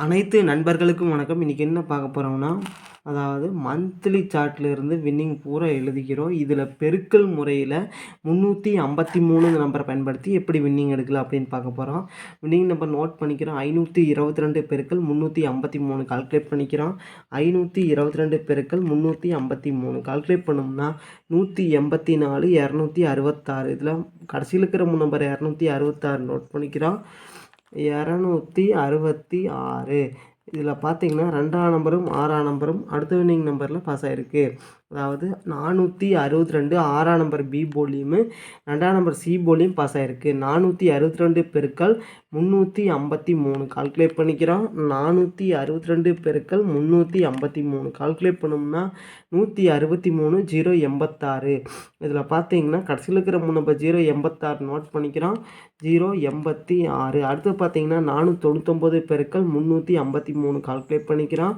அனைத்து நண்பர்களுக்கும் வணக்கம். இன்றைக்கி என்ன பார்க்க போகிறோம்னா அதாவது மந்த்லி சார்ட்டில் இருந்து வின்னிங் பூரா எழுதிக்கிறோம் இதில் பெருக்கல் முறையில் முந்நூற்றி ஐம்பத்தி மூணு நம்பரை பயன்படுத்தி எப்படி வின்னிங் எடுக்கலாம் அப்படின்னு பார்க்க போகிறோம் வின்னிங் நம்பர் நோட் பண்ணிக்கிறோம். ஐநூற்றி இருபத்தி ரெண்டு பெருக்கள் முந்நூற்றி ஐம்பத்தி மூணு கால்குலேட் பண்ணிக்கிறோம். ஐநூற்றி இருபத்தி ரெண்டு பெருக்கள் முந்நூற்றி ஐம்பத்தி மூணு கால்குலேட் பண்ணோம்னா நூற்றி எண்பத்தி நாலு இரநூத்தி அறுபத்தாறு. இதில் கடைசியில் இருக்கிற நம்பர் இரநூத்தி அறுபத்தாறு நோட் பண்ணிக்கிறோம். இரநூத்தி அறுபத்தி ஆறு. இதில் பார்த்தீங்கன்னா ரெண்டாம் நம்பரும் ஆறாம் நம்பரும் அடுத்த வின்னிங் நம்பரில் பாஸ் ஆகிருக்கு அதாவது நானூற்றி அறுபத்தி ரெண்டு ஆறாம் நம்பர் பி போலியும் ரெண்டாம் நம்பர் சி போலியும் பாஸ் ஆகிருக்கு நானூற்றி அறுபத்தி ரெண்டு பெருக்கள் முந்நூற்றி ஐம்பத்தி மூணு. கால்குலேட் பண்ணிக்கிறோம். நானூற்றி அறுபத்தி ரெண்டு பெருக்கள் முந்நூற்றி ஐம்பத்தி மூணு. கால்குலேட் பண்ணோம்னா நூற்றி அறுபத்தி மூணு ஜீரோ எண்பத்தாறு. இதில் பார்த்தீங்கன்னா கடைசியில் இருக்கிற மூணு நம்பர் ஜீரோ எண்பத்தாறு நோட் பண்ணிக்கிறோம். ஜீரோ எண்பத்தி ஆறு. அடுத்து பார்த்தீங்கன்னா நானூற்றி தொண்ணூத்தொம்பது பெருக்கள் முந்நூற்றி ஐம்பத்தி மூணு. கால்குலேட் பண்ணிக்கிறோம்.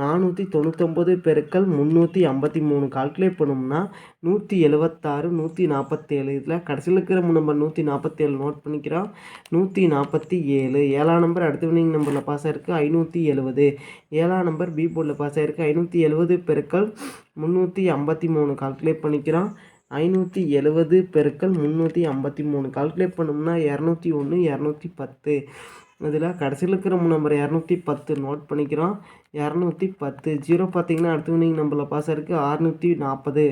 நானூற்றி தொண்ணூத்தொம்பது பெருக்கள் முந்நூற்றி ஐம்பத்தி மூணு கால்குலேட் பண்ணோம்னா நூற்றி எழுபத்தாறு நூற்றி நாற்பத்தேழு இதில் கடைசியில் இருக்கிற நம்பர் நூற்றி நாற்பத்தேழு நோட் பண்ணிக்கிறோம். நூற்றி நாற்பத்தி ஏழு. ஏழாம் நம்பர் அடுத்த வினிங் நம்பரில் பாஸ் ஆயிருக்கு ஐநூற்றி எழுபது ஏழாம் நம்பர் பி போர்டில் பாஸ் ஆயிருக்கு ஐநூற்றி எழுபது பெருக்கள் முந்நூற்றி ஐம்பத்தி மூணு கால்குலேட் பண்ணிக்கிறோம். ஐநூற்றி எழுபது பெருக்கள் முந்நூற்றி ஐம்பத்தி மூணு. கால்குலேட் பண்ணோம்னா இரநூத்தி ஒன்று இரநூத்தி பத்து. இதில் கடைசியில் இருக்கிற நம்பர் இரநூத்தி பத்து நோட் பண்ணிக்கிறோம். இரநூத்தி பத்து. ஜீரோ பார்த்தீங்கன்னா அடுத்த வினிங் நம்பரில் பாஸ் ஆகிருக்கு அறுநூற்றி நாற்பது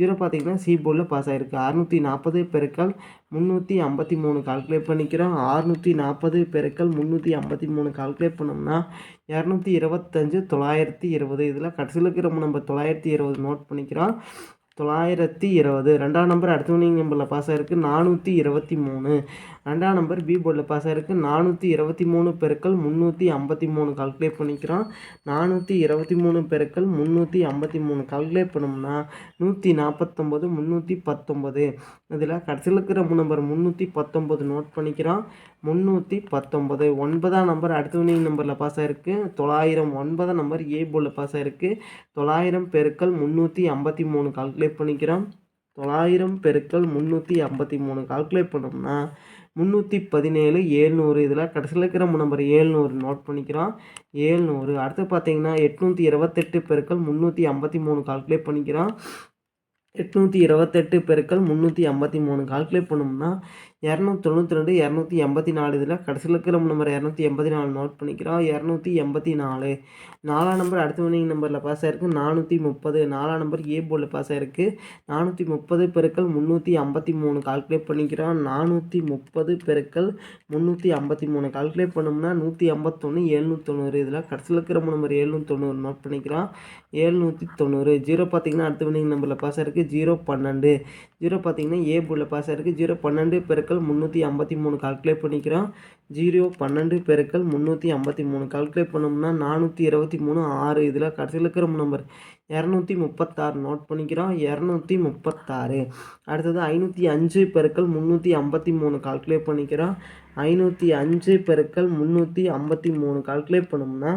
ஜீரோ பார்த்தீங்கன்னா சி போர்டில் பாஸ் ஆகிருக்கு அறுநூற்றி நாற்பது பெருக்கள் முந்நூற்றி ஐம்பத்தி மூணு. கால்குலேட் பண்ணிக்கிறோம். அறுநூற்றி நாற்பது பெருக்கள் முந்நூற்றி ஐம்பத்தி மூணு. கால்குலேட் பண்ணோம்னா இரநூத்தி இருபத்தஞ்சு தொள்ளாயிரத்தி இருபது. இதில் கடைசியில் இருக்கிற நம்பர் தொள்ளாயிரத்தி இருபது நோட் பண்ணிக்கிறோம். தொள்ளாயிரத்தி இருபது. ரெண்டாம் நம்பர் அடுத்த வினிங் நம்பரில் பாஸ் ஆகிருக்கு நானூற்றி இருபத்தி மூணு. ரெண்டாம் நம்பர் பி போர்டில் பாஸ் ஆகிருக்கு நானூற்றி இருபத்தி மூணு பெருக்கள் முந்நூற்றி ஐம்பத்தி மூணு கால்குலேட் பண்ணிக்கிறோம். நானூற்றி இருபத்தி மூணு பெருக்கள் முந்நூற்றி ஐம்பத்தி மூணு கால்குலேட் பண்ணோம்னா நூற்றி நாற்பத்தொம்போது முந்நூற்றி பத்தொம்பது. இதில் கடைசியில் இருக்கிற நம்பர் முந்நூற்றி பத்தொம்பது நோட் பண்ணிக்கிறோம். முந்நூற்றி பத்தொம்பது. ஒன்பதாம் நம்பர் அடுத்த வினிங் நம்பரில் பாஸ் ஆகிருக்கு தொள்ளாயிரம் ஒன்பதாம் நம்பர் ஏ போர்டில் பாஸ் ஆகிருக்கு தொள்ளாயிரம் பெருக்கள் முந்நூற்றி ஐம்பத்தி மூணு கால்குலேட் பண்ணிக்கிறோம். தொள்ளாயிரம் பெருக்கள் முந்நூற்றி ஐம்பத்தி மூணு கால்குலேட் பண்ணோம்னா முந்நூற்றி பதினேழு ஏழ்நூறு. இதில் கடைசியில் இருக்கிற நம்பர் ஏழ்நூறு நோட் பண்ணிக்கிறோம். ஏழ்நூறு. அடுத்து பார்த்தீங்கன்னா எட்நூற்றி இருபத்தெட்டு பெருக்கள் முந்நூற்றி ஐம்பத்தி மூணு கால்குலேட் பண்ணிக்கிறோம். எட்நூற்றி இருபத்தெட்டு பெருக்கள் முந்நூற்றி ஐம்பத்தி மூணு கால்குலேட் பண்ணோம்னா இரநூத்தி தொண்ணூற்றி ரெண்டு இரநூத்தி எண்பத்தி நாலு இதில் கடைசியில் இருக்கிற நம்பர் இரநூத்தி எண்பத்தி நாலு நோட் பண்ணிக்கிறோம். இரநூத்தி எண்பத்தி நாலு நாலாம் நம்பர் அடுத்த வினிங் நம்பரில் பாஸ் ஆயிருக்கு. நானூற்றி முப்பது நாலாம் நம்பர் ஏ போர்டில் பாஸ் ஆகிருக்கு நானூற்றி முப்பது பெருக்கள் முந்நூற்றி ஐம்பத்தி மூணு கால்குலேட் பண்ணிக்கிறோம். நானூற்றி முப்பது பெருக்கள் முந்நூற்றி ஐம்பத்தி மூணு கால்குலேட் பண்ணோம்னா நூற்றி ஐம்பத்தொன்று எழுநூற்றி தொண்ணூறு இதில் கடைசியில் இருக்கிற நம்பர் ஏழ்நூற்றி தொண்ணூறு நோட் பண்ணிக்கிறோம். ஏழ்நூற்றி தொண்ணூறு ஜீரோ பார்த்திங்கன்னா அடுத்த வினிங் நம்பரில் பாஸ் ஆயிருக்கு. ஜீரோ பன்னெண்டு. ஜீரோ பார்த்திங்கன்னா ஏ போர்டில் பாஸ் ஆயிருக்கு. ஜீரோ பன்னெண்டு பெருக்கள் பெருக்கள் முந்நூற்றி ஐம்பத்தி மூணு கால்குலேட் பண்ணிக்கிறோம். ஜீரோ பன்னெண்டு பெருக்கள் முந்நூற்றி ஐம்பத்தி மூணு கால்குலேட் பண்ணோம்னா நானூற்றி இருபத்தி மூணு ஆறு. இதில் கடைசியில் இருக்கிற நம்பர் இரநூத்தி முப்பத்தாறு நோட் பண்ணிக்கிறோம். இரநூத்தி முப்பத்தாறு. அடுத்தது ஐநூற்றி அஞ்சு பெருக்கள் முந்நூற்றி ஐம்பத்தி மூணு கால்குலேட் பண்ணிக்கிறோம். ஐநூற்றி அஞ்சு பெருக்கள் முந்நூற்றி ஐம்பத்தி மூணு கால்குலேட் பண்ணோம்னா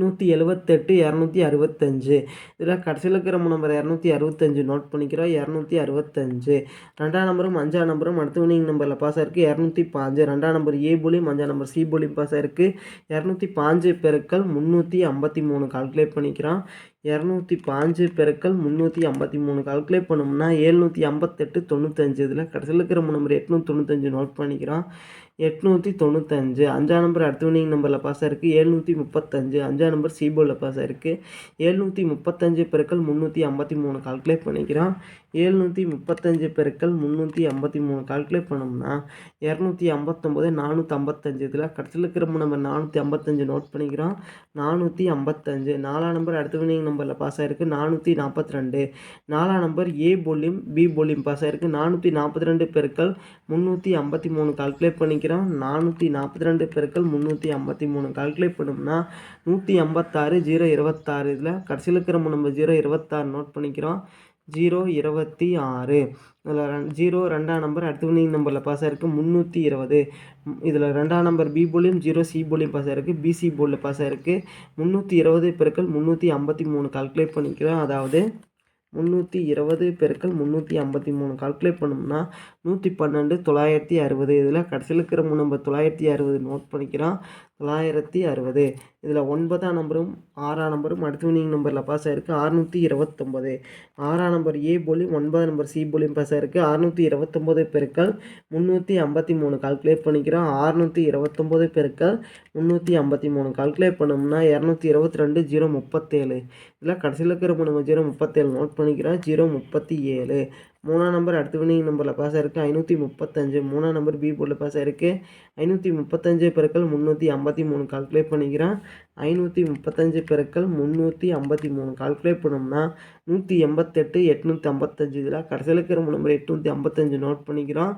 நூற்றி எழுபத்தெட்டு இரநூத்தி அறுபத்தஞ்சு. இதில் கடைசியில் இருக்கிற நம்பர் இரநூத்தி அறுபத்தஞ்சு நோட் பண்ணிக்கிறோம். இரநூத்தி அறுபத்தஞ்சு. ரெண்டாம் நம்பரும் அஞ்சாம் நம்பரும் அடுத்த வினிங் நம்பரில் பாஸ் ஆயிருக்கு. இரநூத்தி பாஞ்சு. ரெண்டாம் நம்பர் ஏ போலியும் அஞ்சாம் நம்பர் சி போலியும் பாஸ் ஆயிருக்கு. இரநூத்தி பாஞ்சு பெருக்கள் முந்நூற்றி ஐம்பத்தி மூணு கால்குலேட் பண்ணிக்கிறோம். இரநூத்தி பாஞ்சு பெருக்கள் முந்நூற்றி ஐம்பத்தி மூணு கால்குலேட் பண்ணோம்னா ஏழ்நூற்றி ஐம்பத்தெட்டு தொண்ணூத்தஞ்சு. இதில் கடைசியில் இருக்கிற நம்பர் எட்நூற்றி தொண்ணூத்தஞ்சு நோட் பண்ணிக்கிறோம். எட்நூற்றி தொண்ணூத்தஞ்சு. அஞ்சாம் நம்பர் அடுத்த வினிங் நம்பரில் பாஸ் ஆயிருக்கு. ஏழ்நூற்றி முப்பத்தஞ்சு. அஞ்சாம் நம்பர் சிபோவில் பாஸ் ஆயிருக்கு. ஏழ்நூற்றி முப்பத்தஞ்சு பெருக்கள் முந்நூற்றி ஐம்பத்தி மூணு கால்குலேட் பண்ணிக்கிறோம். ஏழ்நூற்றி முப்பத்தஞ்சு பெருக்கள் முந்நூற்றி ஐம்பத்தி மூணு கால்குலேட் பண்ணோம்னா இரநூத்தி ஐம்பத்தொம்போது நானூற்றி ஐம்பத்தஞ்சு. இதில் கடைசியில் இருக்கிற நம்பர் நானூற்றி ஐம்பத்தஞ்சு நோட் பண்ணிக்கிறோம். நானூற்றி ஐம்பத்தஞ்சு. நாலாம் நம்பர் அடுத்த வினிங் நம்பரில் பாஸ் ஆயிருக்கு. நானூற்றி நாற்பத்தி ரெண்டு. நாலாம் நம்பர் ஏ போலியும் பி போலியும் பாஸ் ஆகிருக்கு நானூற்றி நாற்பத்தி ரெண்டு பெருக்கள் முந்நூற்றி ஐம்பத்தி மூணு கால்குலேட் பண்ணிக்கிறோம். பண்ணிக்கிறோம் நானூற்றி நாற்பத்தி ரெண்டு பெருக்கள் முந்நூற்றி ஐம்பத்தி மூணு. கால்குலேட் பண்ணோம்னா நூற்றி ஐம்பத்தாறு ஜீரோ இருபத்தாறு. இதில் கடைசியில் இருக்கிற நம்ம ஜீரோ இருபத்தாறு நோட் பண்ணிக்கிறோம். ஜீரோ இருபத்தி ஆறு. இதில் ஜீரோ ரெண்டாம் நம்பர் அடுத்த வினிங் நம்பரில் பாஸ் ஆகிருக்கு முந்நூற்றி இருபது. இதில் ரெண்டாம் நம்பர் பி போலியும் ஜீரோ சி போலியும் பாஸ் ஆகிருக்கு பிசி போலில் பாஸ் ஆகிருக்கு முந்நூற்றி இருபது பெருக்கள் முந்நூற்றி ஐம்பத்தி மூணு. கால்குலேட் பண்ணிக்கிறோம். அதாவது முந்நூற்றி இருபது பெருக்கள் முந்நூற்றி ஐம்பத்தி மூணு. கால்குலேட் பண்ணோம்னா நூற்றி பன்னெண்டு தொள்ளாயிரத்தி அறுபது. இதில் கடைசியில் இருக்கிற மூணு நம்பர் தொள்ளாயிரத்தி அறுபது நோட் பண்ணிக்கிறோம். தொள்ளாயிரத்தி அறுபது. இதில் ஒன்பதாம் நம்பரும் ஆறாம் நம்பரும் அடுத்த வினிங் நம்பரில் பாஸ் ஆகிருக்கு அறுநூற்றி இருபத்தொம்போது. ஆறாம் நம்பர் ஏ போலி ஒன்பதாம் நம்பர் சி போலியும் பாஸ் ஆகிருக்கு அறுநூற்றி இருபத்தொம்போது பெருக்கள் முந்நூற்றி ஐம்பத்தி மூணு. கால்குலேட் பண்ணிக்கிறோம். அறுநூற்றி இருபத்தொம்போது பெருக்கள் முந்நூற்றி ஐம்பத்தி மூணு. கால்குலேட் பண்ணோம்னா இரநூத்தி இருபத்தி ரெண்டு ஜீரோ முப்பத்தேழு. இதில் கடைசியில் இருக்கிற மூணு ஜீரோ முப்பத்தேழு நோட் பண்ணிக்கிறோம். ஜீரோ முப்பத்தி ஏழு. மூணாம் நம்பர் அடுத்த வினிங் நம்பரில் பாஸ் ஆயிருக்கு. ஐநூற்றி முப்பத்தஞ்சு. மூணாம் நம்பர் பி போர்டில் பாஸ் ஆயிருக்கு. ஐநூற்றி முப்பத்தஞ்சு பெருக்கள் முந்நூற்றி ஐம்பத்தி மூணு கால்குலேட் பண்ணிக்கிறேன். ஐநூற்றி முப்பத்தஞ்சு பெருக்கள் முந்நூற்றி ஐம்பத்தி மூணு கால்குலேட் பண்ணோம்னா நூற்றி எண்பத்தெட்டு எட்நூற்றி ஐம்பத்தஞ்சு இதில் கடைசியில் இருக்கிற நம்பர் எட்நூற்றி ஐம்பத்தஞ்சு நோட் பண்ணிக்கிறோம்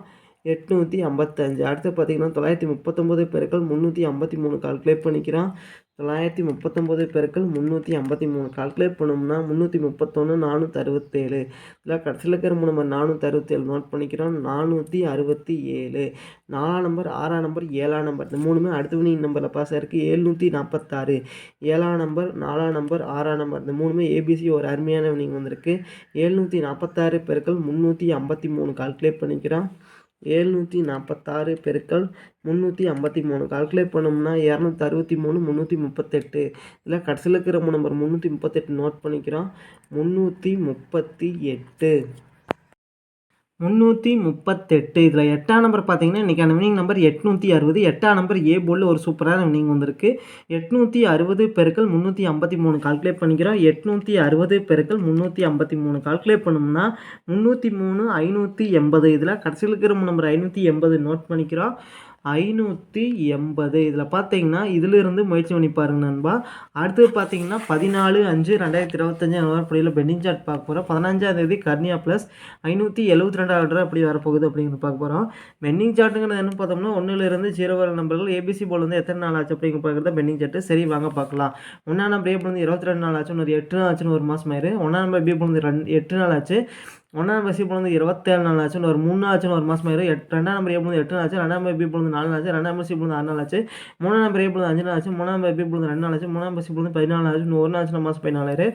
எட்நூற்றி ஐம்பத்தஞ்சு. அடுத்து பார்த்திங்கன்னா தொள்ளாயிரத்தி முப்பத்தொம்போது பெருக்கள் முந்நூற்றி ஐம்பத்தி மூணு கால்குலேட் பண்ணிக்கிறான். தொள்ளாயிரத்தி முப்பத்தொம்போது பெருக்கள் முந்நூற்றி ஐம்பத்தி மூணு. கால்குலேட் பண்ணோம்னா முந்நூற்றி முப்பத்தொன்று நானூற்றி அறுபத்தேழு. இல்லை கடைசியில் இருக்கிற நம்பர் நானூற்றி அறுபத்தேழு நோட் பண்ணிக்கிறோம். நானூற்றி அறுபத்தி ஏழு. நாலாம் நம்பர் ஆறாம் நம்பர் ஏழாம் நம்பர் இந்த மூணுமே அடுத்த வினிங் நம்பரில் பாஸ் ஆயிருக்கு. எழுநூற்றி நாற்பத்தாறு ஏழாம் நம்பர் நாலாம் நம்பர் ஆறாம் நம்பர் இந்த மூணுமே ஏபிசி ஒரு அருமையான வினிங் வந்திருக்கு. எழுநூற்றி நாற்பத்தாறு பெருக்கள் முந்நூற்றி ஐம்பத்தி மூணு. கால்குலேட் பண்ணிக்கிறோம். எழுநூற்றி நாற்பத்தாறு பெருக்கள் முந்நூற்றி ஐம்பத்தி மூணு. கால்குலேட் பண்ணோம்னா இரநூத்தி அறுபத்தி மூணு முந்நூற்றி முப்பத்தெட்டு. இதில் கடைசியில் இருக்கிற நம்பர் முந்நூற்றி முப்பத்தெட்டு நோட் பண்ணிக்கிறோம். முந்நூற்றி முப்பத்தி எட்டு. முந்நூற்றி முப்பத்தெட்டு. இதில் எட்டாம் நம்பர் பார்த்தீங்கன்னா இன்றைக்கான வினிங் நம்பர் எட்நூற்றி அறுபது. எட்டாம் நம்பர் ஏ போலில் ஒரு சூப்பரான வினிங் வந்திருக்கு. எட்நூற்றி அறுபது பெருக்கள் முந்நூற்றி ஐம்பத்தி மூணு கால்குலேட் பண்ணிக்கிறோம். எட்நூற்றி அறுபது பெருக்கள் முந்நூற்றி ஐம்பத்தி மூணு கால்குலேட் பண்ணோம்னா முந்நூற்றி மூணு ஐநூற்றி எண்பது. இதில் கடைசியில் இருக்கிற நம்பர் ஐநூற்றி எண்பது நோட் பண்ணிக்கிறோம். ஐநூற்றி எண்பது. இதில் பார்த்தீங்கன்னா இதிலிருந்து முயற்சி பண்ணி பாருங்க நண்பா. அடுத்தது பார்த்தீங்கன்னா பதினாலு அஞ்சு ரெண்டாயிரத்தி இருபத்தஞ்சு நவம்பர் பெண்டிங் சார்ட் பார்க்க போகிறோம் பதினஞ்சாம் தேதி கர்னியா ப்ளஸ் ஐநூற்றி எழுபத்தி ரெண்டாவது அப்படி வரப்போகுது அப்படிங்கிறது பார்க்க போகிறோம் பெண்டிங் சார்ட்டுங்கிறது என்ன பார்த்தோம்னா ஒன்றுலேருந்து ஜீரோ வர நம்பர்கள் ஏபிசி போல் வந்து எத்தனை நாள் ஆச்சு அப்படிங்கிற பார்க்குறது பெண்டிங் சார்ட்டு. சரி வாங்க பார்க்கலாம். ஒன்றாம் நம்பர் ஏ வந்து இருபத்தி ரெண்டு நாள் ஆச்சு ஒரு எட்டு நாள் ஆச்சுன்னு ஒரு மாதம் ஆயிரு. ஒன்றாம் நம்பர் பி வந்து ரெண்டு எட்டு நாள் ஆச்சு. ஒன்றாம் பசி சி இருபத்தேழு நாள் ஆச்சு ஒரு மூணு ஆச்சுன்னு ஒரு மாதம் ஆயிரும் எட் ரெண்டாம் நம்பர் ஏ எட்டு நாள் ஆச்சு ரெண்டாம் பேபி பி நாலு நாள் ஆச்சு ரெண்டாம் பசி சி ஆறு நாள் ஆச்சு மூணாம் நம்பர் ஏ அஞ்சு நாள் ஆச்சு மூணாம் பேபி பி ரெண்டு நாள் ஆச்சு மூணாம் பசி சி பதினாலு ஆச்சு ஒரு நாள் ஆச்சு மாதம் பதினாலு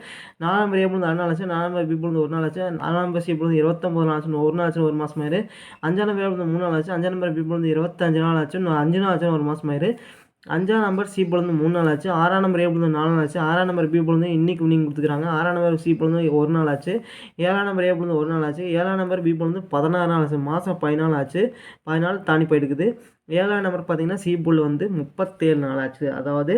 நாலாம் நம்பர் ஏ பொழுது ஆறு நாள் ஆச்சு நாலாம் பேபி பி ஒரு நாள் ஆச்சு நாலாம் பசி சி இருபத்தொம்பது நாள் ஆச்சு ஒரு நாள் ஆச்சு ஒரு மாதம் ஆயிரு அஞ்சாம் நம்பர் ஏ மூணு நாள் ஆச்சு அஞ்சாம் நம்பர் பி பொழுது இருபத்தஞ்சு நாள் ஆச்சு அஞ்சு நாள் ஆச்சு ஒரு மாதம் ஆயிரு அஞ்சாம் நம்பர் சி பொழுது மூணு நாள் ஆச்சு. ஆறாம் நம்பர் ஏ பொழுது நாலு நாள் ஆச்சு. ஆறாம் நம்பர் பி பொழுது இன்னைக்கு வினிங் கொடுத்துக்கிறாங்க. ஆறாம் நம்பர் சி பொழுது ஒரு நாள் ஆச்சு. ஏழாம் நம்பர் ஏ பொழுது ஒரு நாள் ஆச்சு. ஏழாம் நம்பர் பி பொழுது பதினாறு நாள் ஆச்சு. மாதம் பதினாலு ஆச்சு. பதினாலு தாண்டி போயிட்டுக்குது ஏழாம் நம்பர் பார்த்தீங்கன்னா சி புல் வந்து முப்பத்தேழு நாள் ஆச்சு. அதாவது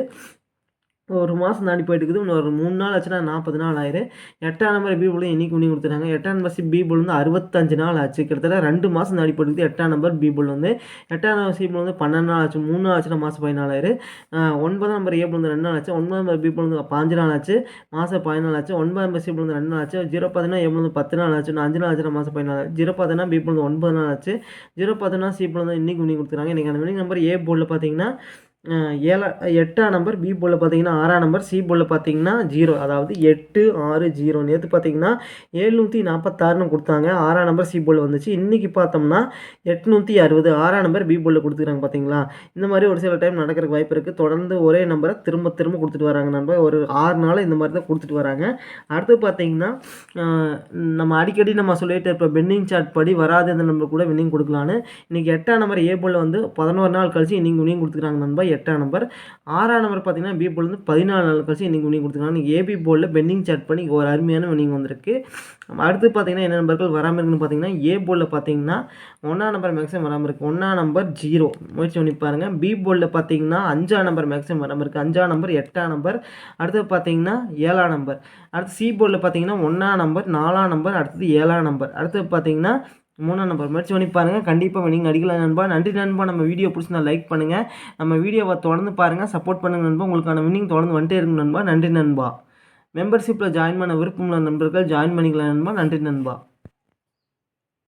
ஒரு மாதம் தாண்டி போயிட்டு இருக்குது இன்னும் ஒரு மூணு நாள் ஆச்சுன்னா நாற்பது நாள் ஆயிரும். எட்டாம் நம்பர் பி போலும் இன்னைக்கு பண்ணி கொடுத்துட்டாங்க. எட்டாம் நம்பர் சி பி போல் வந்து அறுபத்தஞ்சு நாள் ஆச்சு. கிட்டத்தட்ட ரெண்டு மாதம் தாண்டி போயிட்டு எட்டாம் நம்பர் பி போல் வந்து. எட்டாம் நம்பர் சி போல் வந்து பன்னெண்டு நாள் ஆச்சு. மூணு நாள் ஆச்சுன்னா மாதம் பதினாலு ஆயிரு ஒன்பதாம் நம்பர் ஏ போல் வந்து ரெண்டு நாள் ஆச்சு. ஒன்பதாம் நம்பர் பி போல் வந்து பாஞ்சு நாள் ஆச்சு. மாதம் பதினாலு ஆச்சு. ஒன்பதாம் நம்பர் சி போல் வந்து ரெண்டு நாள் ஆச்சு. ஜீரோ பார்த்தீங்கன்னா ஏ வந்து பத்து நாள் ஆச்சு. அஞ்சு நாள் ஆச்சுன்னா மாதம் பதினாலு ஜீரோ பார்த்தீங்கன்னா பி போல் வந்து ஒன்பது நாள் ஆச்சு. ஜீரோ பார்த்தீங்கன்னா சி போல் வந்து இன்னைக்கு பண்ணி கொடுத்துருக்காங்க இன்றைக்கி அந்த நம்பர் ஏ போர்டில் பார்த்தீங்கன்னா ஏழா எட்டாம் நம்பர் பி போல் பார்த்தீங்கன்னா ஆறாம் நம்பர் சி போல் பார்த்தீங்கன்னா ஜீரோ அதாவது எட்டு ஆறு ஜீரோ நேற்று பார்த்தீங்கன்னா ஏழ்நூற்றி நாற்பத்தாறுன்னு கொடுத்தாங்க. ஆறாம் நம்பர் சி போல் வந்துச்சு. இன்றைக்கி பார்த்தோம்னா எட்நூற்றி அறுபது. ஆறாம் நம்பர் பி போலில் கொடுத்துருக்காங்க பார்த்தீங்களா? இந்த மாதிரி ஒரு சில டைம் நடக்கிறக்கு வாய்ப்பு இருக்குது தொடர்ந்து ஒரே நம்பரை திரும்ப திரும்ப கொடுத்துட்டு வராங்க நண்பர். ஒரு ஆறு நாள் இந்த மாதிரி தான் கொடுத்துட்டு வராங்க. அடுத்து பார்த்தீங்கன்னா நம்ம அடிக்கடி நம்ம சொல்லிட்டு இப்போ பென்னிங் சார்ட் படி வராது அந்த நம்பர் கூட வின்னிங் கொடுக்கலான்னு. இன்றைக்கி எட்டாம் நம்பர் ஏ போல் வந்து பதினோரு நாள் கழிச்சு இன்னைக்கு வின்னிங் கொடுத்துக்கிறாங்க நண்பர். எட்டாம் நம்பர் ஆறாம் நம்பர் பார்த்தீங்கன்னா பி போல் வந்து பதினாலு நாள் கழிச்சு இன்றைக்கி வினிங் கொடுத்துருக்காங்க. இன்றைக்கி ஏபி போலில் பெண்டிங் சார்ட் பண்ணி ஒரு அருமையான வினிங் வந்திருக்கு. அடுத்து பார்த்தீங்கன்னா என்ன நம்பர்கள் வராமல் இருக்குன்னு பார்த்தீங்கன்னா ஏ போலில் பார்த்தீங்கன்னா ஒன்றாம் நம்பர் மேக்ஸிமம் வராமல் இருக்குது ஒன்றாம் நம்பர் ஜீரோ முயற்சி பண்ணி பாருங்கள் பி போர்டில் பார்த்தீங்கன்னா அஞ்சாம் நம்பர் மேக்ஸிமம் வராமல் இருக்குது அஞ்சாம் நம்பர் எட்டாம் நம்பர் அடுத்து பார்த்தீங்கன்னா ஏழாம் நம்பர் அடுத்து சி போர்டில் பார்த்தீங்கன்னா ஒன்றாம் நம்பர் நாலாம் நம்பர் அடுத்தது ஏழாம் நம்பர் அடுத்து பார்த்தீங்கன்னா மூணாம் நம்பர். முயற்சி பண்ணி பாருங்கள் கண்டிப்பாக நீங்கள் அடிக்கலாம் நண்பா. நன்றி நண்பா. நம்ம வீடியோ பிடிச்சிருந்தா லைக் பண்ணுங்கள் நம்ம வீடியோவை தொடர்ந்து பாருங்கள் சப்போர்ட் பண்ணுங்கள் நண்பா. உங்களுக்கான வின்னிங் தொடர்ந்து வந்துட்டே இருக்கும் நண்பா. நன்றி நண்பா. மெம்பர்ஷிப்பில் ஜாயின் பண்ண விருப்பமுள்ள நண்பர்கள் ஜாயின் பண்ணிக்கலாம் நண்பா. நன்றி நண்பா.